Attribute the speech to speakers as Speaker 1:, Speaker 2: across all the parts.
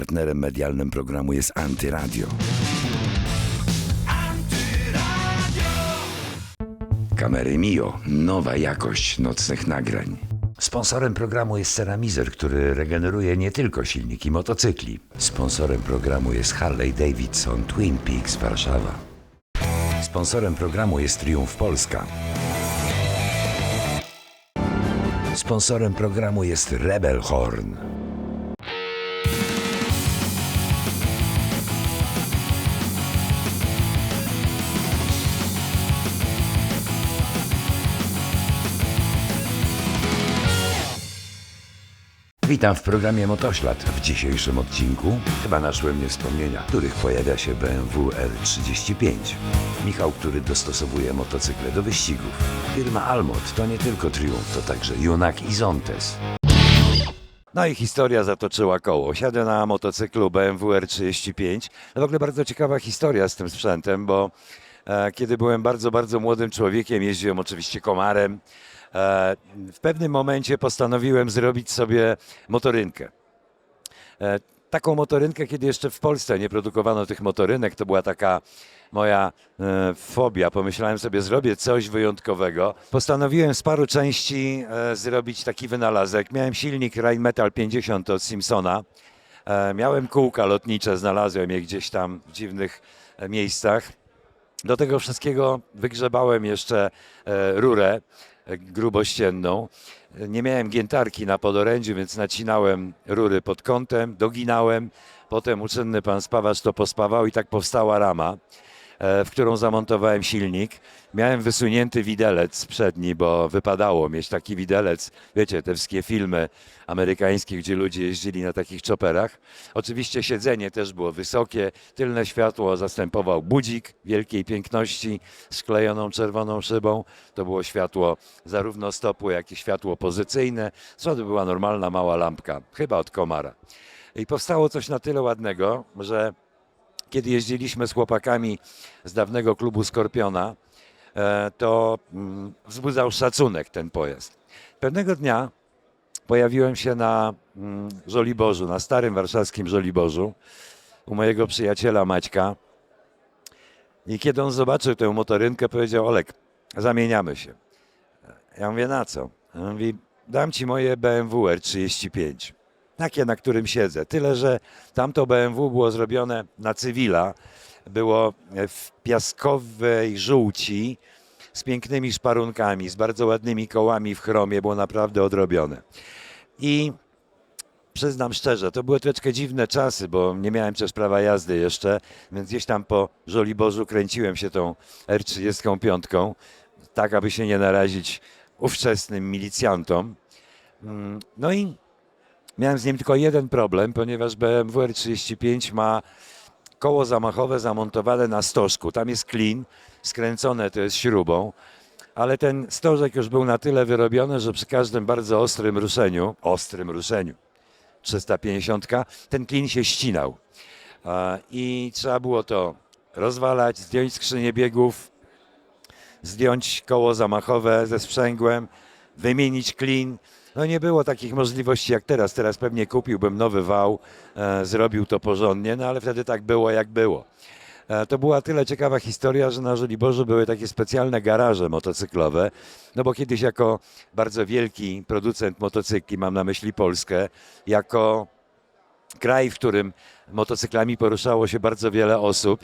Speaker 1: Partnerem medialnym programu jest Antyradio. Kamery Mio. Nowa jakość nocnych nagrań. Sponsorem programu jest Ceramizer, który regeneruje nie tylko silniki motocykli. Sponsorem programu jest Harley Davidson Twin Peaks Warszawa. Sponsorem programu jest Triumf Polska. Sponsorem programu jest Rebel Horn. Witam w programie Motoślad. W dzisiejszym odcinku chyba naszły mnie wspomnienia, w których pojawia się BMW R35. Michał, który dostosowuje motocykle do wyścigów. Firma Almot to nie tylko Triumph, to także Junak i Zontes. No i historia zatoczyła koło. Siadę na motocyklu BMW R35. No w ogóle bardzo ciekawa historia z tym sprzętem, bo e, kiedy byłem bardzo, bardzo młodym człowiekiem, jeździłem oczywiście komarem. E, w pewnym momencie postanowiłem zrobić sobie motorynkę. E, taką motorynkę, kiedy jeszcze w Polsce nie produkowano tych motorynek, to była taka moja e, fobia. Pomyślałem sobie, zrobię coś wyjątkowego. Postanowiłem z paru części zrobić taki wynalazek. Miałem silnik Rheinmetall 50 od Simpsona. Miałem kółka lotnicze, znalazłem je gdzieś tam w dziwnych miejscach. Do tego wszystkiego wygrzebałem jeszcze rurę grubościenną. Nie miałem giętarki na podorędziu, więc nacinałem rury pod kątem, doginałem. Potem uczynny pan spawacz to pospawał i tak powstała rama, e, w którą zamontowałem silnik. Miałem wysunięty widelec przedni, bo wypadało mieć taki widelec. Wiecie, te wszystkie filmy amerykańskie, gdzie ludzie jeździli na takich chopperach. Oczywiście siedzenie też było wysokie. Tylne światło zastępował budzik wielkiej piękności sklejoną czerwoną szybą. To było światło zarówno stopu, jak i światło pozycyjne. Co to była normalna mała lampka, chyba od komara. I powstało coś na tyle ładnego, że kiedy jeździliśmy z chłopakami z dawnego klubu Skorpiona, to mm, wzbudzał szacunek ten pojazd. Pewnego dnia pojawiłem się na mm, Żoliborzu, na starym warszawskim Żoliborzu, u mojego przyjaciela Maćka. I kiedy on zobaczył tę motorynkę, powiedział: Olek, zamieniamy się. Ja mówię: Na co? On mówi: Dam ci moje BMW R35. Takie, na którym siedzę. Tyle, że tamto BMW było zrobione na cywila. Było w piaskowej żółci z pięknymi szparunkami, z bardzo ładnymi kołami w chromie. Było naprawdę odrobione. I przyznam szczerze, to były troszeczkę dziwne czasy, bo nie miałem też prawa jazdy jeszcze, więc gdzieś tam po Żoliborzu kręciłem się tą R35, tak aby się nie narazić ówczesnym milicjantom. Mm, No i miałem z nim tylko jeden problem, ponieważ BMW R35 ma koło zamachowe zamontowane na stożku. Tam jest klin, skręcone to jest śrubą, ale ten stożek już był na tyle wyrobiony, że przy każdym bardzo ostrym ruszeniu, ostrym ruszeniu, 350, ten klin się ścinał. I trzeba było to rozwalać, zdjąć skrzynię biegów, zdjąć koło zamachowe ze sprzęgłem, wymienić klin. No nie było takich możliwości jak teraz. Teraz pewnie kupiłbym nowy wał, e, zrobił to porządnie, no ale wtedy tak było jak było. E, To była tyle ciekawa historia, że na Żoliborzu były takie specjalne garaże motocyklowe, no bo kiedyś jako bardzo wielki producent motocykli, mam na myśli Polskę, jako kraj, w którym motocyklami poruszało się bardzo wiele osób,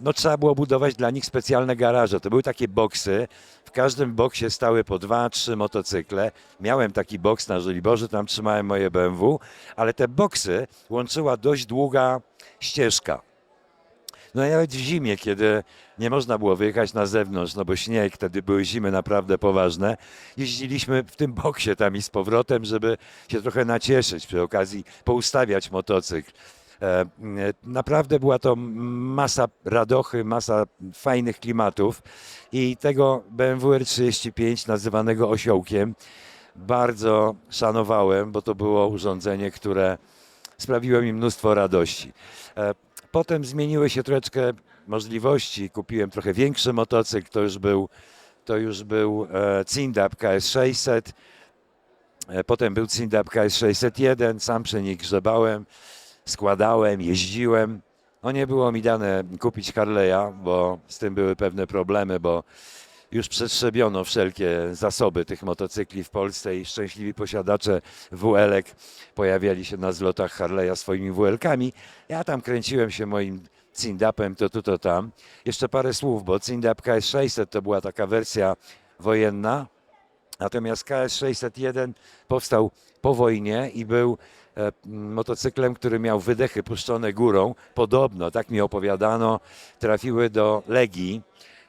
Speaker 1: no trzeba było budować dla nich specjalne garaże. To były takie boksy. W każdym boksie stały po dwa, trzy motocykle. Miałem taki boks na Żoliborzu, tam trzymałem moje BMW, ale te boksy łączyła dość długa ścieżka. No i nawet w zimie, kiedy nie można było wyjechać na zewnątrz, no bo śnieg, wtedy były zimy naprawdę poważne, jeździliśmy w tym boksie tam i z powrotem, żeby się trochę nacieszyć, przy okazji poustawiać motocykl. E, Naprawdę była to masa radochy, masa fajnych klimatów i tego BMW R35 nazywanego osiołkiem bardzo szanowałem, bo to było urządzenie, które sprawiło mi mnóstwo radości. E, Potem zmieniły się troszeczkę możliwości. Kupiłem trochę większy motocykl, to już był, to już był e, Cindap KS600. E, Potem był Cindap KS601, sam przy nich grzebałem. Składałem, jeździłem. No nie było mi dane kupić Harley'a, bo z tym były pewne problemy, bo już przetrzebiono wszelkie zasoby tych motocykli w Polsce i szczęśliwi posiadacze WL-ek pojawiali się na zlotach Harley'a swoimi WL-kami. Ja tam kręciłem się moim Cindapem, to tu, to tam. Jeszcze parę słów, bo Cindap KS600 to była taka wersja wojenna, natomiast KS601 powstał po wojnie i był motocyklem, który miał wydechy puszczone górą. Podobno, tak mi opowiadano, trafiły do Legii,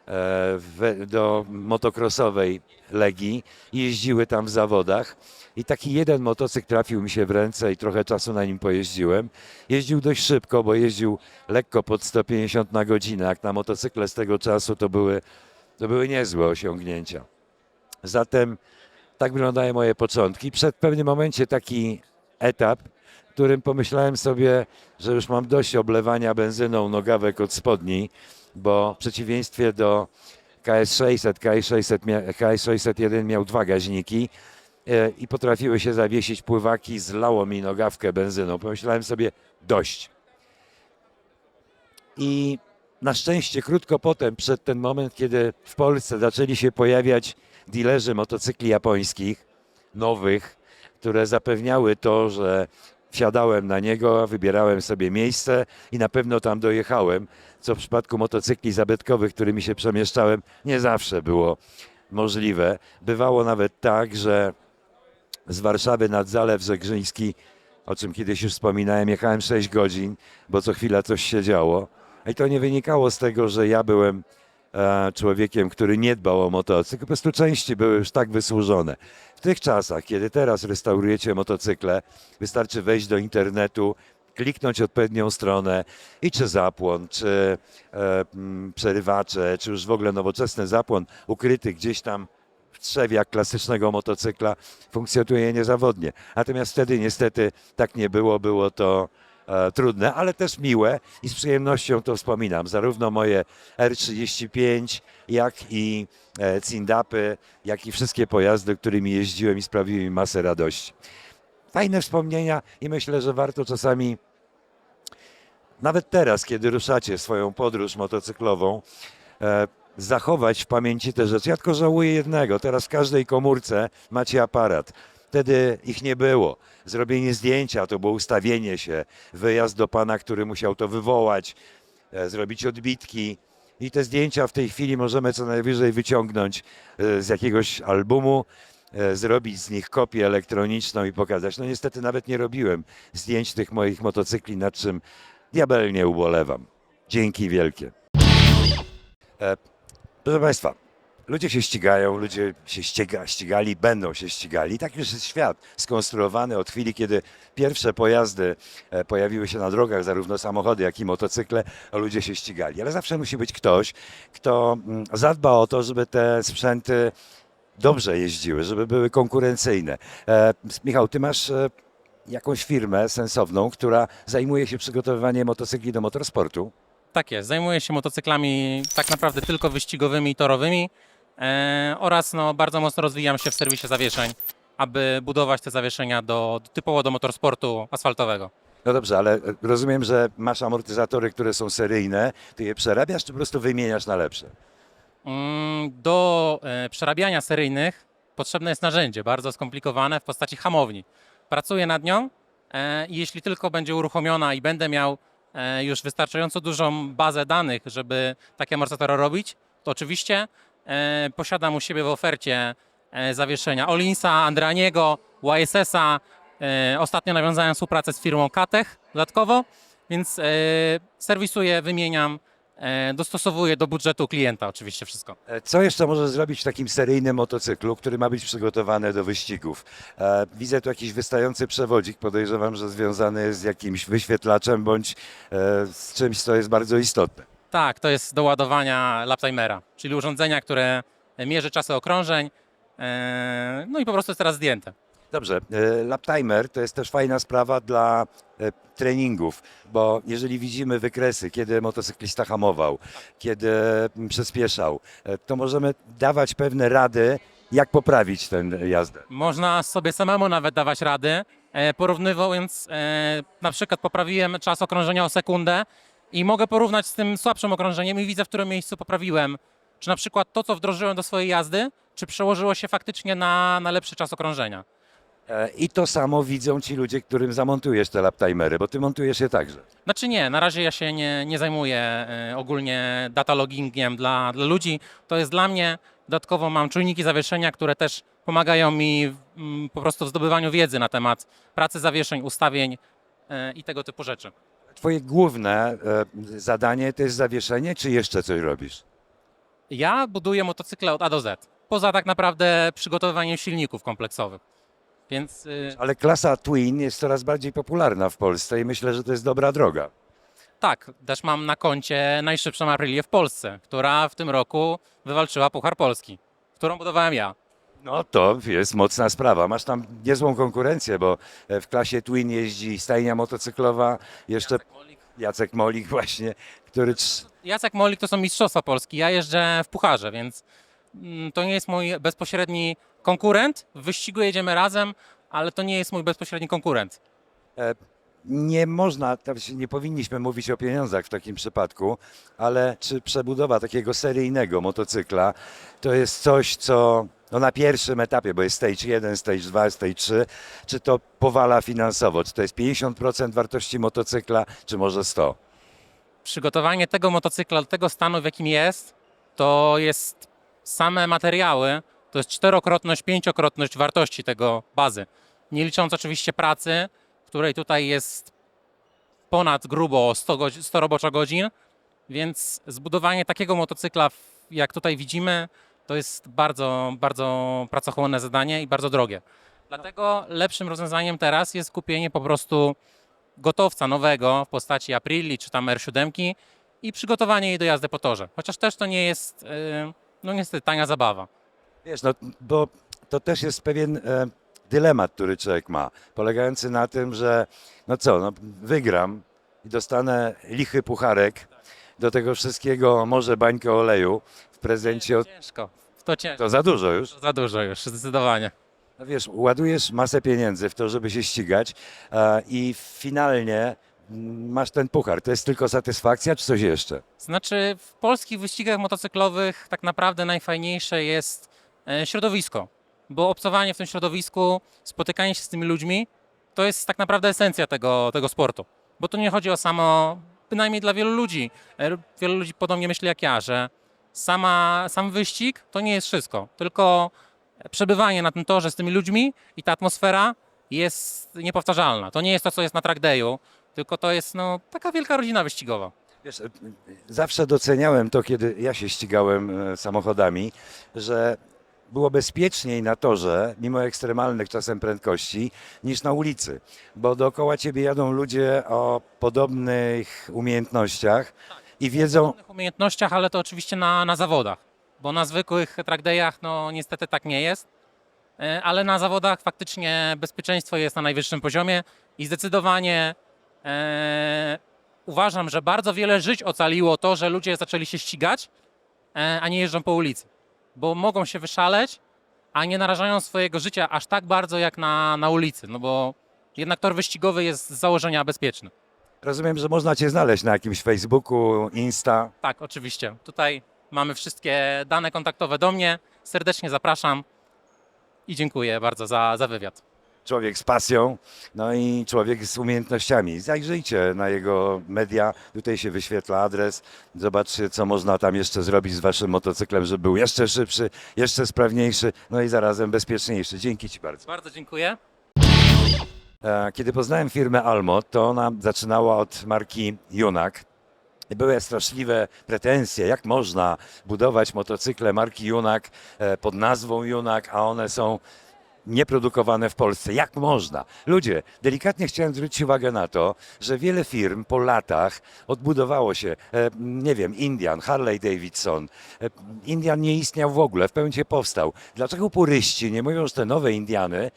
Speaker 1: e, do motocrossowej Legii jeździły tam w zawodach. I taki jeden motocykl trafił mi się w ręce i trochę czasu na nim pojeździłem. Jeździł dość szybko, bo jeździł lekko pod 150 na godzinę. Jak na motocykle z tego czasu to były, to były niezłe osiągnięcia. Zatem tak wyglądają moje początki. Przed pewnym momencie taki etap, w którym pomyślałem sobie, że już mam dość oblewania benzyną nogawek od spodni, bo w przeciwieństwie do KS600, KS600 mia, KS601 miał dwa gaźniki e, i potrafiły się zawiesić pływaki, zlało mi nogawkę benzyną. Pomyślałem sobie, dość. I na szczęście krótko potem, przed ten moment, kiedy w Polsce zaczęli się pojawiać dealerzy motocykli japońskich, nowych, które zapewniały to, że wsiadałem na niego, wybierałem sobie miejsce i na pewno tam dojechałem, co w przypadku motocykli zabytkowych, którymi się przemieszczałem, nie zawsze było możliwe. Bywało nawet tak, że z Warszawy nad Zalew Zegrzyński, o czym kiedyś już wspominałem, jechałem 6 godzin, bo co chwila coś się działo. I to nie wynikało z tego, że ja byłem człowiekiem, który nie dbał o motocykl. Po prostu części były już tak wysłużone. W tych czasach, kiedy teraz restaurujecie motocykle, wystarczy wejść do internetu, kliknąć odpowiednią stronę i czy zapłon, czy e, przerywacze, czy już w ogóle nowoczesny zapłon ukryty gdzieś tam w trzewiach klasycznego motocykla funkcjonuje niezawodnie. Natomiast wtedy niestety tak nie było, było to e, trudne, ale też miłe i z przyjemnością to wspominam. Zarówno moje R35, jak i e, Cindapy, jak i wszystkie pojazdy, którymi jeździłem i sprawiły mi masę radości. Fajne wspomnienia i myślę, że warto czasami, nawet teraz, kiedy ruszacie swoją podróż motocyklową, e, zachować w pamięci te rzeczy. Ja tylko żałuję jednego. Teraz w każdej komórce macie aparat. Wtedy ich nie było. Zrobienie zdjęcia to było ustawienie się, wyjazd do pana, który musiał to wywołać, e, zrobić odbitki. I te zdjęcia w tej chwili możemy co najwyżej wyciągnąć e, z jakiegoś albumu, e, zrobić z nich kopię elektroniczną i pokazać. No niestety nawet nie robiłem zdjęć tych moich motocykli, nad czym diabelnie ubolewam. Dzięki wielkie. Proszę Państwa, ludzie się ścigają, ludzie się ściga, ścigali, będą się ścigali. Tak już jest świat skonstruowany od chwili, kiedy pierwsze pojazdy e, pojawiły się na drogach, zarówno samochody, jak i motocykle, ludzie się ścigali. Ale zawsze musi być ktoś, kto mm, zadba o to, żeby te sprzęty dobrze jeździły, żeby były konkurencyjne. E, Michał, ty masz e, jakąś firmę sensowną, która zajmuje się przygotowywaniem motocykli do motorsportu.
Speaker 2: Tak jest, zajmuję się motocyklami tak naprawdę tylko wyścigowymi i torowymi e, oraz no, bardzo mocno rozwijam się w serwisie zawieszeń, aby budować te zawieszenia do, typowo do motorsportu asfaltowego.
Speaker 1: No dobrze, ale rozumiem, że masz amortyzatory, które są seryjne, ty je przerabiasz, czy po prostu wymieniasz na lepsze?
Speaker 2: Mm, Do e, przerabiania seryjnych potrzebne jest narzędzie bardzo skomplikowane w postaci hamowni. Pracuję nad nią e, i jeśli tylko będzie uruchomiona i będę miał e, już wystarczająco dużą bazę danych, żeby takie amortyzatory robić, to oczywiście posiadam u siebie w ofercie e, zawieszenia Olinsa, Andraniego, YSS-a. E, Ostatnio nawiązałem współpracę z firmą Katech dodatkowo, więc e, serwisuję, wymieniam, e, dostosowuję do budżetu klienta oczywiście wszystko.
Speaker 1: E, Co jeszcze możesz zrobić w takim seryjnym motocyklu, który ma być przygotowany do wyścigów? E, Widzę tu jakiś wystający przewodzik, podejrzewam, że związany jest z jakimś wyświetlaczem bądź e, z czymś, co jest bardzo istotne.
Speaker 2: Tak, to jest do ładowania laptimera, czyli urządzenia, które mierzy czasy okrążeń. e, No i po prostu jest teraz zdjęte.
Speaker 1: Dobrze, e, lap timer to jest też fajna sprawa dla e, treningów, bo jeżeli widzimy wykresy, kiedy motocyklista hamował, kiedy mm, przyspieszał, to możemy dawać pewne rady, jak poprawić tę jazdę.
Speaker 2: Można sobie samemu nawet dawać rady. porównywując, e, na przykład poprawiłem czas okrążenia o sekundę i mogę porównać z tym słabszym okrążeniem i widzę, w którym miejscu poprawiłem. Czy na przykład to, co wdrożyłem do swojej jazdy, czy przełożyło się faktycznie na, na lepszy czas okrążenia.
Speaker 1: E, I to samo widzą ci ludzie, którym zamontujesz te laptimery, bo ty montujesz je także.
Speaker 2: Znaczy nie, na razie ja się nie, nie zajmuję e, ogólnie data loggingiem dla, dla ludzi. To jest dla mnie, dodatkowo mam czujniki zawieszenia, które też pomagają mi mm, po prostu w zdobywaniu wiedzy na temat pracy zawieszeń, ustawień e, i tego typu rzeczy.
Speaker 1: Twoje główne e, zadanie to jest zawieszenie, czy jeszcze coś robisz?
Speaker 2: Ja buduję motocykle od A do Z, poza tak naprawdę przygotowywaniem silników kompleksowych. Więc y,
Speaker 1: Ale klasa Twin jest coraz bardziej popularna w Polsce i myślę, że to jest dobra droga.
Speaker 2: tak, też mam na koncie najszybszą Aprilię w Polsce, która w tym roku wywalczyła Puchar Polski, którą budowałem ja.
Speaker 1: No to jest mocna sprawa. Masz tam niezłą konkurencję, bo e, w klasie Twin jeździ stajnia motocyklowa, jeszcze Jacek Molik właśnie, który...
Speaker 2: Jacek Molik to są Mistrzostwa Polski. Ja jeżdżę w Pucharze, więc mm, to nie jest mój bezpośredni konkurent. W wyścigu jedziemy razem, ale to nie jest mój bezpośredni konkurent.
Speaker 1: Nie można, nie powinniśmy mówić o pieniądzach w takim przypadku, ale czy przebudowa takiego seryjnego motocykla to jest coś, co no na pierwszym etapie, bo jest stage 1, stage 2, stage 3, czy to powala finansowo? Czy to jest 50% wartości motocykla, czy może 100?
Speaker 2: Przygotowanie tego motocykla do tego stanu, w jakim jest, to jest same materiały, to jest czterokrotność, pięciokrotność wartości tego bazy. Nie licząc oczywiście pracy, której tutaj jest ponad grubo 100, godzi- 100 roboczogodzin, więc zbudowanie takiego motocykla, jak tutaj widzimy, to jest bardzo, bardzo pracochłonne zadanie i bardzo drogie. Dlatego lepszym rozwiązaniem teraz jest kupienie po prostu gotowca nowego w postaci Aprili czy tam R7 i przygotowanie jej do jazdy po torze. Chociaż też to nie jest, yy, no niestety, tania zabawa.
Speaker 1: Wiesz, no bo to też jest pewien e, dylemat, który człowiek ma, polegający na tym, że no co, no wygram i dostanę lichy pucharek, do tego wszystkiego może bańkę oleju w prezencie, od...
Speaker 2: Ciężko. W to ciężko.
Speaker 1: to za dużo już.
Speaker 2: Za dużo już, zdecydowanie.
Speaker 1: No wiesz, ładujesz masę pieniędzy w to, żeby się ścigać e, i finalnie mm, masz ten puchar. To jest tylko satysfakcja, czy coś jeszcze?
Speaker 2: Znaczy, w polskich wyścigach motocyklowych tak naprawdę najfajniejsze jest e, środowisko, bo obcowanie w tym środowisku, spotykanie się z tymi ludźmi, to jest tak naprawdę esencja tego, tego sportu. Bo tu nie chodzi o samo, bynajmniej dla wielu ludzi, e, wielu ludzi podobnie myśli jak ja, że sama, sam wyścig to nie jest wszystko, tylko przebywanie na tym torze z tymi ludźmi i ta atmosfera jest niepowtarzalna. To nie jest to, co jest na track dayu, tylko to jest no, taka wielka rodzina wyścigowa.
Speaker 1: Wiesz, zawsze doceniałem to, kiedy ja się ścigałem e, samochodami, że było bezpieczniej na torze, mimo ekstremalnych czasem prędkości, niż na ulicy, bo dookoła ciebie jadą ludzie o podobnych umiejętnościach i wiedzą,
Speaker 2: pewnych umiejętnościach, ale to oczywiście na, na zawodach, bo na zwykłych track dayach no niestety tak nie jest, E, ale na zawodach faktycznie bezpieczeństwo jest na najwyższym poziomie i zdecydowanie e, uważam, że bardzo wiele żyć ocaliło to, że ludzie zaczęli się ścigać, e, a nie jeżdżą po ulicy, bo mogą się wyszaleć, a nie narażają swojego życia aż tak bardzo jak na, na ulicy, no bo jednak tor wyścigowy jest z założenia bezpieczny.
Speaker 1: Rozumiem, że można cię znaleźć na jakimś Facebooku, Insta.
Speaker 2: Tak, oczywiście. Tutaj mamy wszystkie dane kontaktowe do mnie. Serdecznie zapraszam i dziękuję bardzo za, za wywiad.
Speaker 1: człowiek z pasją, no i człowiek z umiejętnościami. Zajrzyjcie na jego media, tutaj się wyświetla adres, zobaczcie, co można tam jeszcze zrobić z waszym motocyklem, żeby był jeszcze szybszy, jeszcze sprawniejszy, no i zarazem bezpieczniejszy. Dzięki Ci bardzo.
Speaker 2: Bardzo dziękuję.
Speaker 1: E, Kiedy poznałem firmę Almo, to ona zaczynała od marki Junak. Były straszliwe pretensje, jak można budować motocykle marki Junak e, pod nazwą Junak, a one są nieprodukowane w Polsce. Jak można? Ludzie, delikatnie chciałem zwrócić uwagę na to, że wiele firm po latach odbudowało się, e, nie wiem, Indian, Harley Davidson. Indian nie istniał w ogóle, w momencie powstał. Dlaczego puryści nie mówią, że te nowe Indiany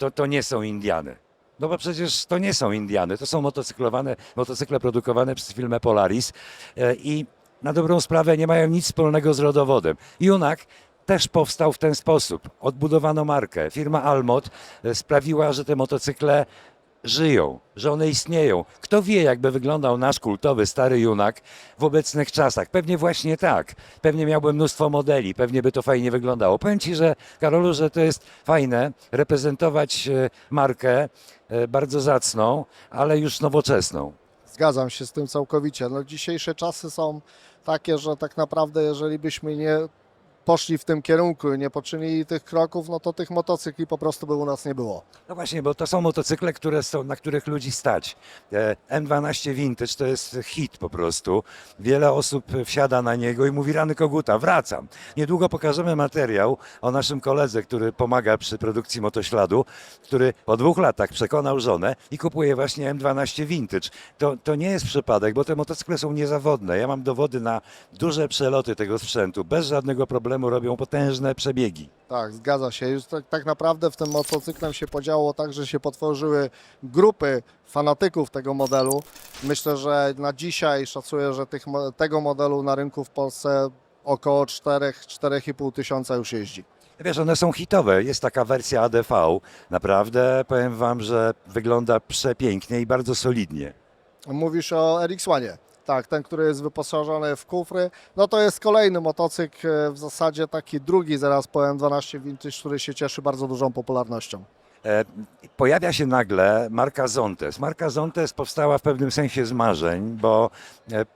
Speaker 1: to, to nie są Indiany? No bo przecież to nie są Indiany, to są motocyklowane, motocykle produkowane przez firmę Polaris e, i na dobrą sprawę nie mają nic wspólnego z rodowodem. Junak też powstał w ten sposób. Odbudowano markę. Firma Almot e, sprawiła, że te motocykle żyją, że one istnieją. Kto wie, jakby wyglądał nasz kultowy stary junak w obecnych czasach? Pewnie właśnie tak. Pewnie miałby mnóstwo modeli, pewnie by to fajnie wyglądało. Powiem Ci, że Karolu, że to jest fajne reprezentować e, markę e, bardzo zacną, ale już nowoczesną.
Speaker 3: Zgadzam się z tym całkowicie. No, dzisiejsze czasy są takie, że tak naprawdę, jeżeli byśmy nie poszli w tym kierunku i nie poczynili tych kroków, no to tych motocykli po prostu by u nas nie było.
Speaker 1: No właśnie, bo to są motocykle, które są, na których ludzi stać. E, M12 Vintage to jest hit po prostu. Wiele osób wsiada na niego i mówi rany koguta, wracam. Niedługo pokażemy materiał o naszym koledze, który pomaga przy produkcji motośladu, który po dwóch latach przekonał żonę i kupuje właśnie M12 Vintage. To, to nie jest przypadek, bo te motocykle są niezawodne. Ja mam dowody na duże przeloty tego sprzętu. Bez żadnego problemu robią potężne przebiegi.
Speaker 3: Tak, zgadza się. Już tak, tak naprawdę w tym motocyklem się podziało tak, że się potworzyły grupy fanatyków tego modelu. Myślę, że na dzisiaj szacuję, że tych, tego modelu na rynku w Polsce około 4-4,5 tysiąca już jeździ.
Speaker 1: Wiesz, one są hitowe. Jest taka wersja ADV. Naprawdę powiem Wam, że wygląda przepięknie i bardzo solidnie.
Speaker 3: Mówisz o RX-One. Tak, ten, który jest wyposażony w kufry. No to jest kolejny motocykl, e, w zasadzie taki drugi zaraz po M12 Vintage, który się cieszy bardzo dużą popularnością.
Speaker 1: E, pojawia się nagle marka Zontes. Marka Zontes powstała w pewnym sensie z marzeń, bo e,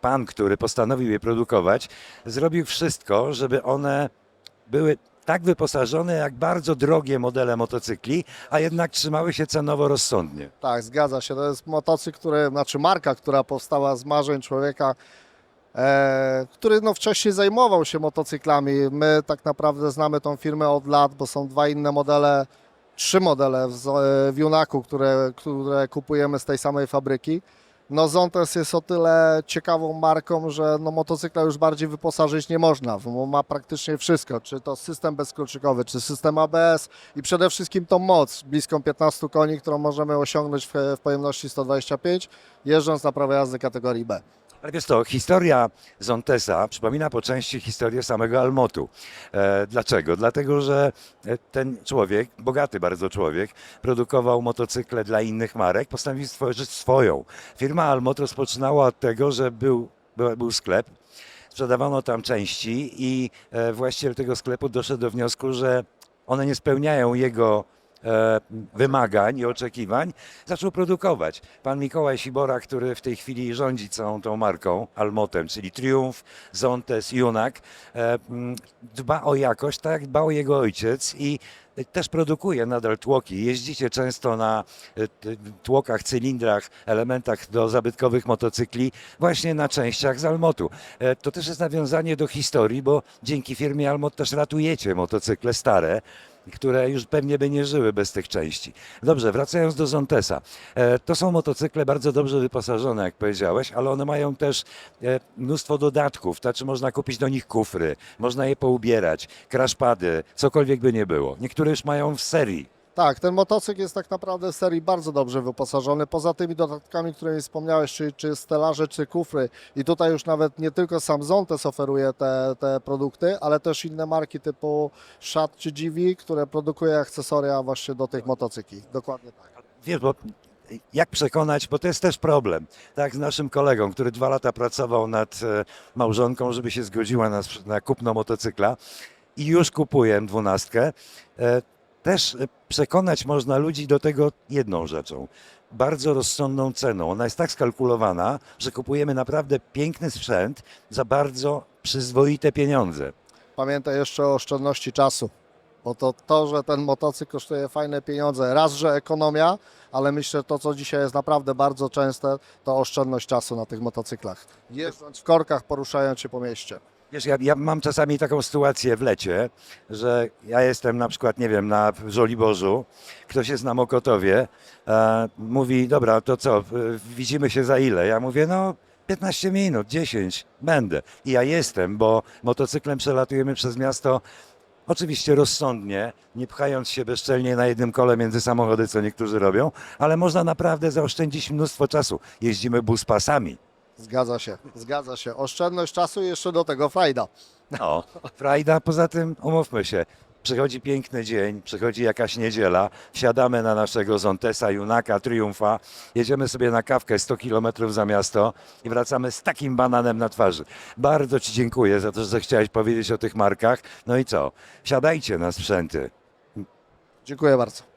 Speaker 1: pan, który postanowił je produkować, zrobił wszystko, żeby one były tak wyposażone jak bardzo drogie modele motocykli, a jednak trzymały się cenowo rozsądnie.
Speaker 3: Tak, zgadza się. To jest motocykl, który, znaczy marka, która powstała z marzeń człowieka, e, który no, wcześniej zajmował się motocyklami. My tak naprawdę znamy tą firmę od lat, bo są dwa inne modele, trzy modele w, Z- w Junaku, które, które kupujemy z tej samej fabryki. No Zontes jest o tyle ciekawą marką, że no, motocykla już bardziej wyposażyć nie można, bo ma praktycznie wszystko, czy to system bezkluczykowy, czy system ABS i przede wszystkim tą moc, bliską 15 koni, którą możemy osiągnąć w, w pojemności 125, jeżdżąc na prawo jazdy kategorii B.
Speaker 1: Ale wiesz to, historia Zontesa przypomina po części historię samego Almotu. E, dlaczego? Dlatego, że e, ten człowiek, bogaty bardzo człowiek, produkował motocykle dla innych marek, postanowił stworzyć swoją. Firma Almot rozpoczynała od tego, że był, był, sklep, sprzedawano tam części i e, właściciel tego sklepu doszedł do wniosku, że one nie spełniają jego wymagań i oczekiwań, zaczął produkować. Pan Mikołaj Sibora, który w tej chwili rządzi całą tą marką, Almotem, czyli Triumph, Zontes, Junak, e, dba o jakość, tak jak dbał jego ojciec i też produkuje nadal tłoki. Jeździcie często na e, tłokach, cylindrach, elementach do zabytkowych motocykli, właśnie na częściach z Almotu. E, To też jest nawiązanie do historii, bo dzięki firmie Almot też ratujecie motocykle stare, które już pewnie by nie żyły bez tych części. Dobrze, wracając do Zontesa. E, To są motocykle bardzo dobrze wyposażone, jak powiedziałeś, ale one mają też e, mnóstwo dodatków. Znaczy można kupić do nich kufry, można je poubierać, crashpady, cokolwiek by nie było. Niektóre już mają w serii.
Speaker 3: Tak, ten motocykl jest tak naprawdę w serii bardzo dobrze wyposażony. Poza tymi dodatkami, które wspomniałeś, czy, czy stelaże, czy kufry. I tutaj już nawet nie tylko sam Zontes oferuje te, te produkty, ale też inne marki typu Shat czy GV, które produkuje akcesoria właśnie do tych motocykli. Dokładnie tak.
Speaker 1: Wiesz, bo jak przekonać, bo to jest też problem. Tak, z naszym kolegą, który dwa lata pracował nad e, małżonką, żeby się zgodziła na, na kupno motocykla i już kupuję dwunastkę. Też przekonać można ludzi do tego jedną rzeczą. Bardzo rozsądną ceną. Ona jest tak skalkulowana, że kupujemy naprawdę piękny sprzęt za bardzo przyzwoite pieniądze.
Speaker 3: Pamiętaj jeszcze o oszczędności czasu. Bo to, to, że ten motocykl kosztuje fajne pieniądze, raz, że ekonomia, ale myślę, że to, co dzisiaj jest naprawdę bardzo częste, to oszczędność czasu na tych motocyklach. Jeżdżąc w korkach, poruszając się po mieście.
Speaker 1: Wiesz, ja, ja mam czasami taką sytuację w lecie, że ja jestem na przykład, nie wiem, na Żoliborzu, ktoś jest na Mokotowie, e, mówi, dobra, to co, e, widzimy się za ile? Ja mówię, no 15 minut, 10, będę. I ja jestem, bo motocyklem przelatujemy przez miasto Oczywiście rozsądnie, nie pchając się bezczelnie na jednym kole między samochody, co niektórzy robią, ale można naprawdę zaoszczędzić mnóstwo czasu. Jeździmy bus pasami.
Speaker 3: Zgadza się, zgadza się. Oszczędność czasu i jeszcze do tego frajda.
Speaker 1: No, frajda, poza tym umówmy się, przychodzi piękny dzień, przychodzi jakaś niedziela, wsiadamy na naszego Zontesa, Junaka, Triumfa, jedziemy sobie na kawkę 100 km za miasto i wracamy z takim bananem na twarzy. Bardzo Ci dziękuję za to, że zechciałeś powiedzieć o tych markach. No i co? Wsiadajcie na sprzęty.
Speaker 3: Dziękuję bardzo.